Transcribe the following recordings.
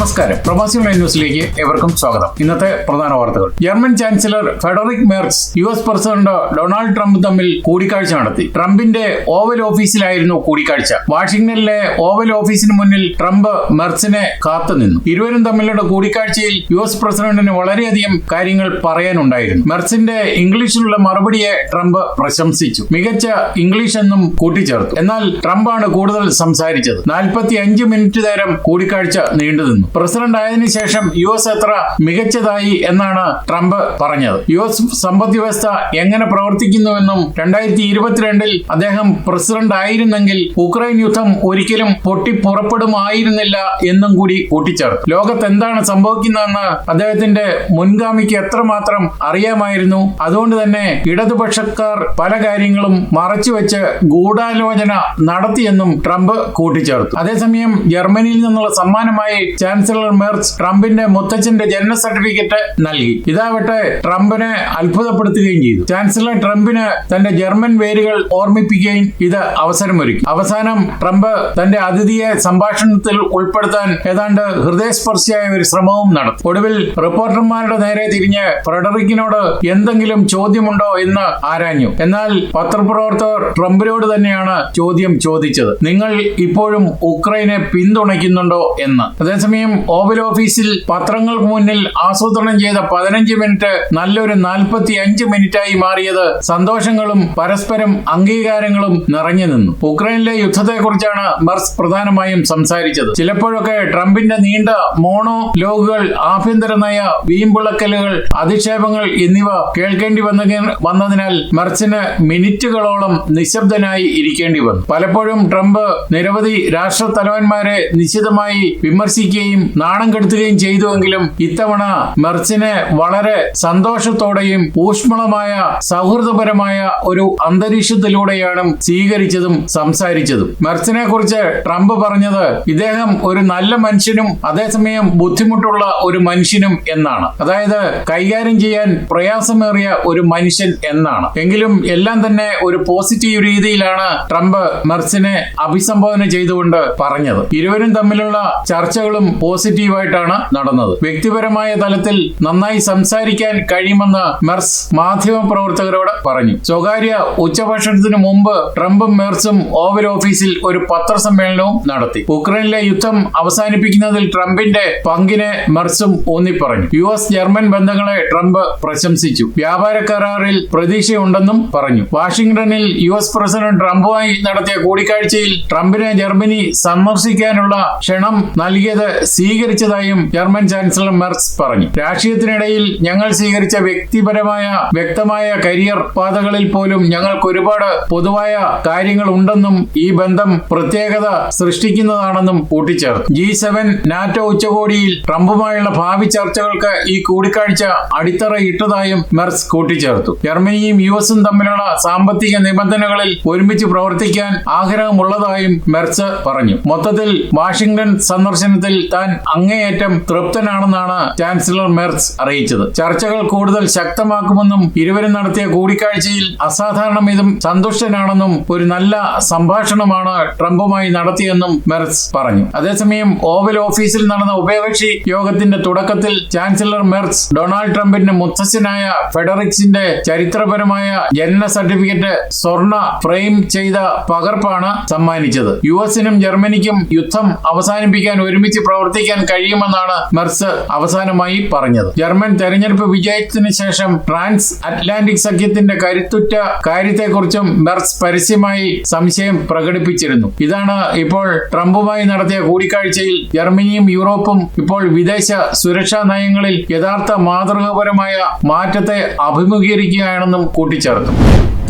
നമസ്കാരം. പ്രവാസി ഓൺലൈൻ ന്യൂസിലേക്ക് ഏവർക്കും സ്വാഗതം. ഇന്നത്തെ പ്രധാന വാർത്തകൾ. German chancellor Friedrich Merz U S president Donald Trump തമ്മിൽ കൂടിക്കാഴ്ച നടത്തി. ട്രംപിന്റെ ഓവൽ ഓഫീസിലായിരുന്നു കൂടിക്കാഴ്ച. വാഷിംഗ്ടണിലെ ഓവൽ ഓഫീസിന് മുന്നിൽ ട്രംപ് മെർസിനെ കാത്തുനിന്നു ഇരുവരും തമ്മിലുള്ള കൂടിക്കാഴ്ചയിൽ യു എസ് പ്രസിഡന്റിന് വളരെയധികം കാര്യങ്ങൾ പറയാനുണ്ടായിരുന്നു. മെർസിന്റെ ഇംഗ്ലീഷിലുള്ള മറുപടിയെ ട്രംപ് പ്രശംസിച്ചു. മികച്ച ഇംഗ്ലീഷ് എന്നും കൂട്ടിച്ചേർത്തു. എന്നാൽ ട്രംപാണ് കൂടുതൽ സംസാരിച്ചത്. നാൽപ്പത്തി അഞ്ച് മിനിറ്റ് നേരം കൂടിക്കാഴ്ച നീണ്ടുനിന്നു. പ്രസിഡന്റ് ആയതിനു ശേഷം യു എസ് എത്ര മികച്ചതായി എന്നാണ് ട്രംപ് പറഞ്ഞത്. യു എസ് സമ്പദ് വ്യവസ്ഥ എങ്ങനെ പ്രവർത്തിക്കുന്നുവെന്നും രണ്ടായിരത്തി ഇരുപത്തിരണ്ടിൽ അദ്ദേഹം പ്രസിഡന്റ് ആയിരുന്നെങ്കിൽ ഉക്രൈൻ യുദ്ധം ഒരിക്കലും പൊട്ടിപ്പുറപ്പെടുമായിരുന്നില്ല എന്നും കൂടി കൂട്ടിച്ചേർത്തു. ലോകത്ത് എന്താണ് സംഭവിക്കുന്നതെന്ന് അദ്ദേഹത്തിന്റെ മുൻഗാമിക്ക് എത്രമാത്രം അറിയാമായിരുന്നു. അതുകൊണ്ട് തന്നെ ഇടതുപക്ഷക്കാർ പല കാര്യങ്ങളും മറച്ചുവെച്ച് ഗൂഢാലോചന നടത്തിയെന്നും ട്രംപ് കൂട്ടിച്ചേർത്തു. അതേസമയം ജർമ്മനിയിൽ നിന്നുള്ള സമ്മാനമായി ചാൻസലർ മെർസ് ട്രംപിന്റെ മുത്തച്ഛന്റെ ജനന സർട്ടിഫിക്കറ്റ് നൽകി. ഇതാവട്ടെ ട്രംപിനെ അത്ഭുതപ്പെടുത്തുകയും ചെയ്തു. ചാൻസലർ ട്രംപിന് തന്റെ ജർമ്മൻ വേരുകൾ ഓർമ്മിപ്പിക്കുകയും ഇത് അവസരമൊരുക്കി. അവസാനം ട്രംപ് തന്റെ അതിഥിയെ സംഭാഷണത്തിൽ ഉൾപ്പെടുത്താൻ ഏതാണ്ട് ഹൃദയസ്പർശിയായ ഒരു ശ്രമവും നടത്തി. ഒടുവിൽ റിപ്പോർട്ടർമാരുടെ നേരെ തിരിഞ്ഞ് ഫ്രെഡറിക്കിനോട് എന്തെങ്കിലും ചോദ്യമുണ്ടോ എന്ന് ആരാഞ്ഞു. എന്നാൽ പത്രപ്രവർത്തകർ ട്രംപിനോട് തന്നെയാണ് ചോദ്യം ചോദിച്ചത്. നിങ്ങൾ ഇപ്പോഴും ഉക്രൈനെ പിന്തുണയ്ക്കുന്നുണ്ടോ എന്ന്. അതേസമയം ഓവൽ ഓഫീസിൽ പത്രങ്ങൾക്ക് മുന്നിൽ ആസൂത്രണം ചെയ്ത പതിനഞ്ച് മിനിറ്റ് നല്ലൊരു നാൽപ്പത്തി അഞ്ച് മിനിറ്റായി മാറിയത് സന്തോഷങ്ങളും പരസ്പരം അംഗീകാരങ്ങളും നിറഞ്ഞു നിന്നു. ഉക്രൈനിലെ യുദ്ധത്തെക്കുറിച്ചാണ് മെർസ് പ്രധാനമായും സംസാരിച്ചത്. ചിലപ്പോഴൊക്കെ ട്രംപിന്റെ നീണ്ട മോണോ ലോഗുകൾ ആഭ്യന്തര നയ വീമ്പിളക്കലുകൾ അധിക്ഷേപങ്ങൾ എന്നിവ കേൾക്കേണ്ടി വന്ന വന്നതിനാൽ മെർസിന് മിനിറ്റുകളോളം നിശബ്ദനായി ഇരിക്കേണ്ടി വന്നു. പലപ്പോഴും ട്രംപ് നിരവധി രാഷ്ട്ര തലവന്മാരെ നിശിതമായി വിമർശിക്കുകയും നാണം കെടുത്തുകയും ചെയ്തുവെങ്കിലും ഇത്തവണ മെർച്ചിനെ വളരെ സന്തോഷത്തോടെയും ഊഷ്മളമായ സൗഹൃദപരമായ ഒരു അന്തരീക്ഷത്തിലൂടെയാണ് സ്വീകരിച്ചതും സംസാരിച്ചതും. മെർച്ചിനെ കുറിച്ച് ട്രംപ് പറഞ്ഞത് ഇദ്ദേഹം ഒരു നല്ല മനുഷ്യനും അതേസമയം ബുദ്ധിമുട്ടുള്ള ഒരു മനുഷ്യനും എന്നാണ്. അതായത് കൈകാര്യം ചെയ്യാൻ പ്രയാസമേറിയ ഒരു മനുഷ്യൻ എന്നാണ്. എങ്കിലും എല്ലാം തന്നെ ഒരു പോസിറ്റീവ് രീതിയിലാണ് ട്രംപ് മെർസിനെ അഭിസംബോധന ചെയ്തുകൊണ്ട് പറഞ്ഞത്. ഇരുവരും തമ്മിലുള്ള ചർച്ചകളും പോസിറ്റീവായിട്ടാണ് നടന്നത്. വ്യക്തിപരമായ തലത്തിൽ നന്നായി സംസാരിക്കാൻ കഴിയുമെന്ന് മെർസ് മാധ്യമ പ്രവർത്തകരോട് പറഞ്ഞു. സ്വകാര്യ ഉച്ചഭക്ഷണത്തിന് മുമ്പ് ട്രംപും മെർസും ഓവൽ ഓഫീസിൽ ഒരു പത്രസമ്മേളനവും നടത്തി. ഉക്രൈനിലെ യുദ്ധം അവസാനിപ്പിക്കുന്നതിൽ ട്രംപിന്റെ പങ്കിനെ മെർസും ഊന്നിപ്പറഞ്ഞു. യു എസ് ജർമ്മൻ ബന്ധങ്ങളെ ട്രംപ് പ്രശംസിച്ചു. വ്യാപാര കരാറിൽ പ്രതീക്ഷയുണ്ടെന്നും പറഞ്ഞു. വാഷിംഗ്ടണിൽ യു എസ് പ്രസിഡന്റ് ട്രംപുമായി നടത്തിയ കൂടിക്കാഴ്ചയിൽ ട്രംപിനെ ജർമ്മനി സന്ദർശിക്കാനുള്ള ക്ഷണം നൽകിയത് സ്വീകരിച്ചതായും ജർമ്മൻ ചാൻസലർ മെർസ് പറഞ്ഞു. രാഷ്ട്രീയത്തിനിടയിൽ ഞങ്ങൾ സ്വീകരിച്ച വ്യക്തിപരമായ വ്യക്തമായ കരിയർ പാതകളിൽ പോലും ഞങ്ങൾക്ക് ഒരുപാട് പൊതുവായ കാര്യങ്ങൾ ഉണ്ടെന്നും ഈ ബന്ധം പ്രത്യേകത സൃഷ്ടിക്കുന്നതാണെന്നും കൂട്ടിച്ചേർത്തു. ജി സെവൻ നാറ്റോ ഉച്ചകോടിയിൽ ട്രംപുമായുള്ള ഭാവി ചർച്ചകൾക്ക് ഈ കൂടിക്കാഴ്ച അടിത്തറ ഇട്ടതായും മെർസ് കൂട്ടിച്ചേർത്തു. ജർമ്മനിയും യു എസും തമ്മിലുള്ള സാമ്പത്തിക നിബന്ധനകളിൽ ഒരുമിച്ച് പ്രവർത്തിക്കാൻ ആഗ്രഹമുള്ളതായും മെർസ് പറഞ്ഞു. മൊത്തത്തിൽ വാഷിംഗ്ടൺ സന്ദർശനത്തിൽ താൻ അങ്ങേയറ്റം തൃപ്തനാണെന്നാണ് ചാൻസലർ മെർസ് അറിയിച്ചത്. ചർച്ചകൾ കൂടുതൽ ശക്തമാക്കുമെന്നും ഇരുവരും നടത്തിയ കൂടിക്കാഴ്ചയിൽ അസാധാരണമിതും സന്തുഷ്ടനാണെന്നും ഒരു നല്ല സംഭാഷണമാണ് ട്രംപുമായി നടത്തിയെന്നും മെർസ് പറഞ്ഞു. അതേസമയം ഓവൽ ഓഫീസിൽ നടന്ന ഉഭയകക്ഷി യോഗത്തിന്റെ തുടക്കത്തിൽ ചാൻസലർ മെർസ് ഡൊണാൾഡ് ട്രംപിന്റെ മുത്തച്ഛനായ ഫെഡറിക്സിന്റെ ചരിത്രപരമായ ജനന സർട്ടിഫിക്കറ്റ് സ്വർണ ഫ്രെയിം ചെയ്ത പകർപ്പാണ് സമ്മാനിച്ചത്. യു എസിനും ജർമ്മനിക്കും യുദ്ധം അവസാനിപ്പിക്കാൻ ഒരുമിച്ച് പ്രവർത്തിക്കാൻ കഴിയുമെന്നാണ് മെർസ് അവസാനമായി പറഞ്ഞത്. ജർമ്മൻ തെരഞ്ഞെടുപ്പ് വിജയത്തിന് ശേഷം ട്രാൻസ് അറ്റ്ലാന്റിക് സഖ്യത്തിന്റെ കരുത്തുറ്റ കാര്യത്തെക്കുറിച്ചും മെർസ് പരസ്യമായി സംശയം പ്രകടിപ്പിച്ചിരുന്നു. ഇതാണ് ഇപ്പോൾ ട്രംപുമായി നടത്തിയ കൂടിക്കാഴ്ചയിൽ ജർമ്മനിയും യൂറോപ്പും ഇപ്പോൾ വിദേശ സുരക്ഷാ നയങ്ങളിൽ യഥാർത്ഥ മാതൃകാപരമായ മാറ്റത്തെ അഭിമുഖീകരിക്കുകയാണെന്നും കൂട്ടിച്ചേർത്തു.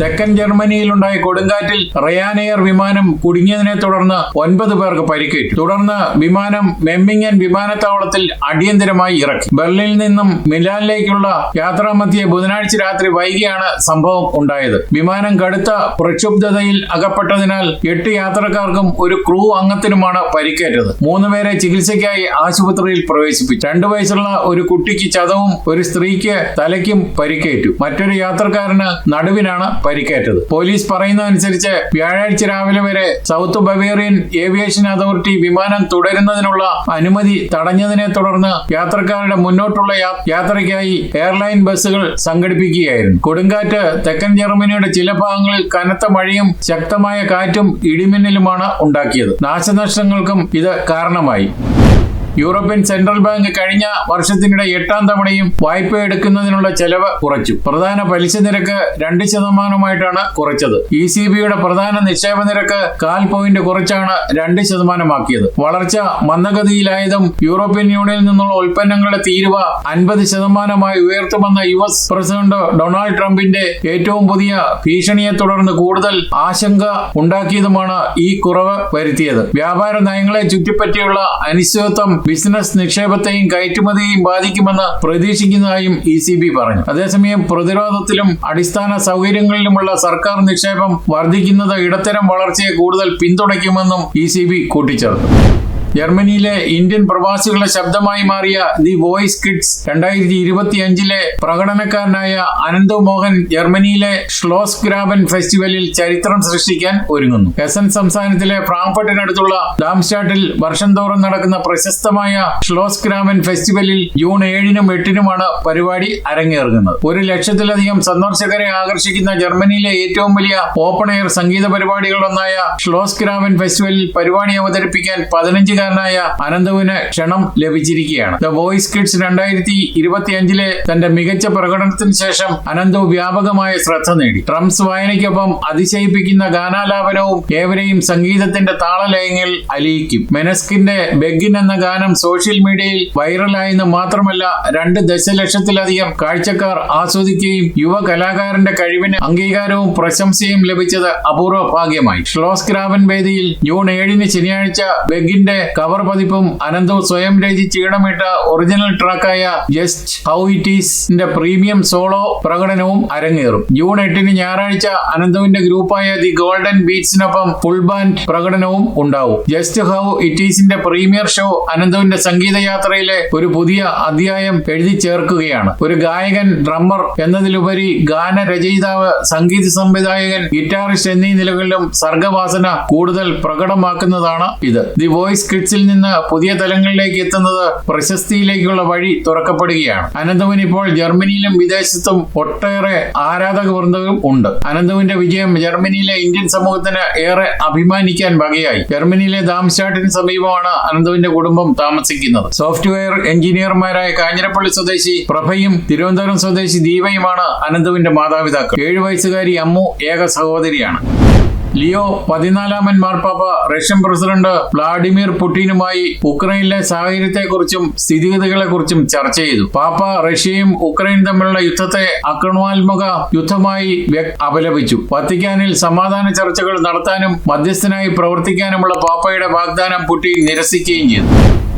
തെക്കൻ ജർമ്മനിയിലുണ്ടായ കൊടുങ്കാറ്റിൽ റയാനെയർ വിമാനം കുടുങ്ങിയതിനെ തുടർന്ന് ഒൻപത് പേർക്ക് പരിക്കേറ്റു. തുടർന്ന് വിമാനം മെമ്മിങ്ങൻ വിമാനത്താവളത്തിൽ അടിയന്തരമായി ഇറക്കി. ബെർലിനിൽ നിന്നും മിലാനിലേക്കുള്ള യാത്രാമധ്യേ ബുധനാഴ്ച രാത്രി വൈകിയാണ് സംഭവം ഉണ്ടായത്. വിമാനം കടുത്ത പ്രക്ഷുബ്ധതയിൽ അകപ്പെട്ടതിനാൽ എട്ട് യാത്രക്കാർക്കും ഒരു ക്രൂ അംഗത്തിനുമാണ് പരിക്കേറ്റത്. മൂന്നുപേരെ ചികിത്സയ്ക്കായി ആശുപത്രിയിൽ പ്രവേശിപ്പിച്ചു. രണ്ടു വയസ്സുള്ള ഒരു കുട്ടിക്ക് ചതവും ഒരു സ്ത്രീക്ക് തലയ്ക്കും പരിക്കേറ്റു. മറ്റൊരു യാത്രക്കാരന് നടുവിനാണ് പരിക്കേറ്റത്. പോലീസ് പറയുന്നതനുസരിച്ച് വ്യാഴാഴ്ച രാവിലെ വരെ സൗത്ത് ബവേറിയൻ ഏവിയേഷൻ അതോറിറ്റി വിമാനം തുടരുന്നതിനുള്ള അനുമതി തടഞ്ഞതിനെ തുടർന്ന് യാത്രക്കാരുടെ മുന്നോട്ടുള്ള യാത്രയ്ക്കായി എയർലൈൻ ബസ്സുകൾ സംഘടിപ്പിക്കുകയായിരുന്നു. കൊടുങ്കാറ്റ് തെക്കൻ ജർമ്മനിയുടെ ചില ഭാഗങ്ങളിൽ കനത്ത മഴയും ശക്തമായ കാറ്റും ഇടിമിന്നലുമാണ് ഉണ്ടാക്കിയത്. നാശനഷ്ടങ്ങൾക്കും ഇത് കാരണമായി. യൂറോപ്യൻ സെൻട്രൽ ബാങ്ക് കഴിഞ്ഞ വർഷത്തിനിടെ എട്ടാം തവണയും വായ്പ എടുക്കുന്നതിനുള്ള ചെലവ് കുറച്ചു. പ്രധാന പലിശ നിരക്ക് രണ്ട് ശതമാനമായിട്ടാണ് കുറച്ചത്. ഇ സി ബിയുടെ പ്രധാന നിക്ഷേപ നിരക്ക് കാൽ പോയിന്റ് കുറച്ചാണ് രണ്ട് ശതമാനമാക്കിയത്. വളർച്ച മന്ദഗതിയിലായതും യൂറോപ്യൻ യൂണിയനിൽ നിന്നുള്ള ഉൽപ്പന്നങ്ങളുടെ തീരുവ അൻപത് ശതമാനമായി ഉയർത്തുമെന്ന യു എസ് പ്രസിഡന്റ് ഡൊണാൾഡ് ട്രംപിന്റെ ഏറ്റവും പുതിയ ഭീഷണിയെ തുടർന്ന് കൂടുതൽ ആശങ്ക ഉണ്ടാക്കിയതുമാണ് ഈ കുറവ് വരുത്തിയത്. വ്യാപാര നയങ്ങളെ ചുറ്റിപ്പറ്റിയുള്ള അനിശ്ചിതത്വം ബിസിനസ് നിക്ഷേപത്തെയും കയറ്റുമതിയെയും ബാധിക്കുമെന്ന് പ്രതീക്ഷിക്കുന്നതായും ഇ സി ബി പറഞ്ഞു. അതേസമയം പ്രതിരോധത്തിലും അടിസ്ഥാന സൗകര്യങ്ങളിലുമുള്ള സർക്കാർ നിക്ഷേപം വർദ്ധിക്കുന്നത് ഇടത്തരം വളർച്ചയെ കൂടുതൽ പിന്തുണയ്ക്കുമെന്നും ഇ സി ബി കൂട്ടിച്ചേർത്തു. ജർമ്മനിയിലെ ഇന്ത്യൻ പ്രവാസികളുടെ ശബ്ദമായി മാറിയ ദി വോയിസ് കിഡ്സ് രണ്ടായിരത്തി ഇരുപത്തി അഞ്ചിലെ പ്രകടനക്കാരനായ അനന്തു മോഹൻ ജർമ്മനിയിലെ ഷ്ലോസ് ഗ്രാബൻ ഫെസ്റ്റിവലിൽ ചരിത്രം സൃഷ്ടിക്കാൻ ഒരുങ്ങുന്നു. എസൻ സംസ്ഥാനത്തിലെ ഫ്രാങ്ക്ഫർട്ടിനടുത്തുള്ള ഡാംസ്റ്റാട്ടിൽ വർഷം തോറും നടക്കുന്ന പ്രശസ്തമായ ഷ്ലോസ് ഗ്രാബൻ ഫെസ്റ്റിവലിൽ ജൂൺ ഏഴിനും എട്ടിനുമാണ് പരിപാടി അരങ്ങേറുന്നത്. ഒരു ലക്ഷത്തിലധികം സന്ദർശകരെ ആകർഷിക്കുന്ന ജർമ്മനിയിലെ ഏറ്റവും വലിയ ഓപ്പൺ എയർ സംഗീത പരിപാടികളൊന്നായ ഷ്ലോസ് ഗ്രാബൻ ഫെസ്റ്റിവലിൽ പരിപാടി അവതരിപ്പിക്കാൻ പതിനഞ്ചുകാരനായ അനന്തുവിന് ക്ഷണം ലഭിച്ചിരിക്കുകയാണ്. ദ വോയിസ് കിഡ്സ് രണ്ടായിരത്തി ഇരുപത്തിയഞ്ചിലെ തന്റെ മികച്ച പ്രകടനത്തിന് ശേഷം അനന്തു വ്യാപകമായ ശ്രദ്ധ നേടി. ട്രംസ് വായനയ്ക്കൊപ്പം അതിശയിപ്പിക്കുന്ന ഗാനാലാപനവും ഏവരെയും സംഗീതത്തിന്റെ താളലയങ്ങളിൽ അലിയിക്കും. മെനസ്കിന്റെ ബെഗിൻ എന്ന ഗാനം സോഷ്യൽ മീഡിയയിൽ വൈറലായെന്ന് മാത്രമല്ല രണ്ട് ദശലക്ഷത്തിലധികം കാഴ്ചക്കാർ ആസ്വദിക്കുകയും യുവ കലാകാരന്റെ കഴിവിന് അംഗീകാരവും പ്രശംസയും ലഭിച്ചത് അപൂർവ ഭാഗ്യമായി. ഷ്ലോസ് ഗ്രാമൻ വേദിയിൽ ജൂൺ ഏഴിന് ശനിയാഴ്ച ബെഗിന്റെ കവർ പതിപ്പും അനന്തു സ്വയം രചിച്ച് ഈടമിട്ട ഒറിജിനൽ ട്രാക്കായ ജസ്റ്റ് ഹൗ ഇറ്റ് ഈസിന്റെ പ്രീമിയം സോളോ പ്രകടനവും അരങ്ങേറും. ജൂൺ എട്ടിന് ഞായറാഴ്ച അനന്തുവിന്റെ ഗ്രൂപ്പായ ദി ഗോൾഡൻ ബീറ്റ്സിനൊപ്പം ഫുൾ ബാൻഡ് പ്രകടനവും ഉണ്ടാവും. ജസ്റ്റ് ഹൗ ഇറ്റ് ഈസിന്റെ പ്രീമിയർ ഷോ അനന്തുവിന്റെ സംഗീതയാത്രയിലെ ഒരു പുതിയ അധ്യായം എഴുതി ചേർക്കുകയാണ്. ഒരു ഗായകൻ ഡ്രമ്മർ എന്നതിലുപരി ഗാന രചയിതാവ് സംഗീത സംവിധായകൻ ഗിറ്റാറിസ്റ്റ് എന്നീ നിലകളിലും സർഗവാസന കൂടുതൽ പ്രകടമാക്കുന്നതാണ് ഇത്. ദി വോയിസ് കിഡ്സിൽ നിന്ന് പുതിയ തലങ്ങളിലേക്ക് എത്തുന്നത് പ്രശസ്തിയിലേക്കുള്ള വഴി തുറക്കപ്പെടുകയാണ്. അനന്തവിന് ഇപ്പോൾ ജർമ്മനിയിലും വിദേശത്തും ഒട്ടേറെ ആരാധക വൃന്ദവും ഉണ്ട്. അനന്തവിന്റെ വിജയം ജർമ്മനിയിലെ ഇന്ത്യൻ സമൂഹത്തിന് ഏറെ അഭിമാനിക്കാൻ വകയായി. ജർമ്മനിയിലെ ദാംസ്റ്റാട്ടിന് സമീപമാണ് അനന്തവിന്റെ കുടുംബം താമസിക്കുന്നത്. സോഫ്റ്റ്വെയർ എഞ്ചിനീയർമാരായ കാഞ്ഞിരപ്പള്ളി സ്വദേശി പ്രഭയും തിരുവനന്തപുരം സ്വദേശി ദീപയുമാണ് അനന്തവിന്റെ മാതാപിതാക്കൾ. ഏഴു വയസ്സുകാരി അമ്മു ഏക സഹോദരിയാണ്. ലിയോ പതിനാലാമൻ മാർപ്പാപ്പ റഷ്യൻ പ്രസിഡന്റ് വ്ളാഡിമിർ പുടിനുമായി ഉക്രൈനിലെ സാഹചര്യത്തെക്കുറിച്ചും സ്ഥിതിഗതികളെക്കുറിച്ചും ചർച്ച ചെയ്തു. പാപ്പ റഷ്യയും ഉക്രൈനും തമ്മിലുള്ള യുദ്ധത്തെ ആക്രമണാത്മക യുദ്ധമായി അപലപിച്ചു. വത്തിക്കാനിൽ സമാധാന ചർച്ചകൾ നടത്താനും മധ്യസ്ഥനായി പ്രവർത്തിക്കാനുമുള്ള പാപ്പയുടെ വാഗ്ദാനം പുടിൻ നിരസിക്കുകയും ചെയ്തു.